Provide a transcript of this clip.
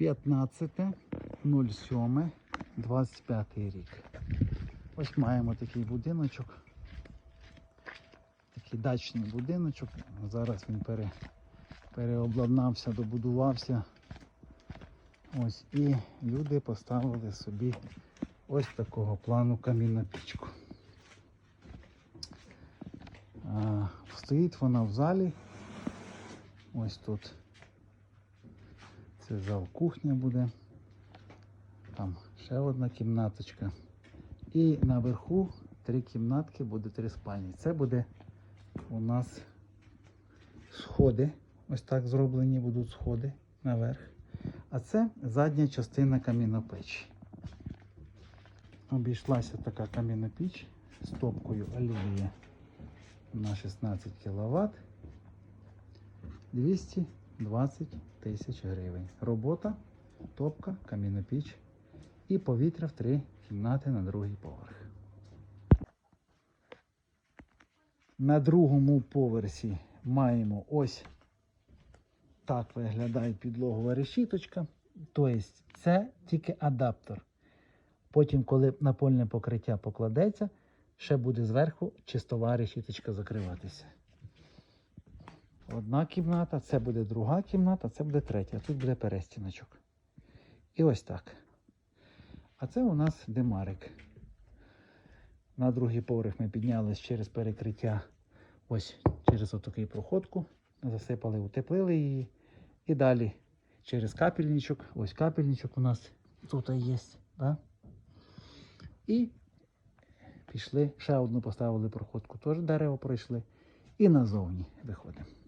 15.07.25 рік. Ось маємо такий будиночок. Такий дачний будиночок. Зараз він пере, переобладнався, добудувався. Ось і люди поставили собі ось такого плану камінну пічку. А, стоїть вона в залі. Ось тут. Це зал кухня буде. Там ще одна кімнаточка. І наверху три кімнатки, буде три спальні. Це буде у нас сходи. Ось так зроблені будуть сходи наверх. А це задня частина камінопечі. Обійшлася така кам'яна піч з топкою олівія на 16 кВт. 220 тисяч гривень. Робота, топка, кам'яна піч і повітря в три кімнати на другий поверх. На другому поверсі маємо ось так виглядає підлогова решіточка. Тобто це тільки адаптер. Потім, коли напольне покриття покладеться, ще буде зверху чистова решіточка закриватися. Одна кімната, це буде друга кімната, це буде третя. Тут буде перестіночок. І ось так. А це у нас димарик. На другий поверх ми піднялись через перекриття, ось через отакий проходку. Засипали, утеплили її. І далі через капельничок. Ось капельничок у нас тут є. Да? І пішли, ще одну поставили проходку, теж дерево пройшли. І назовні виходимо.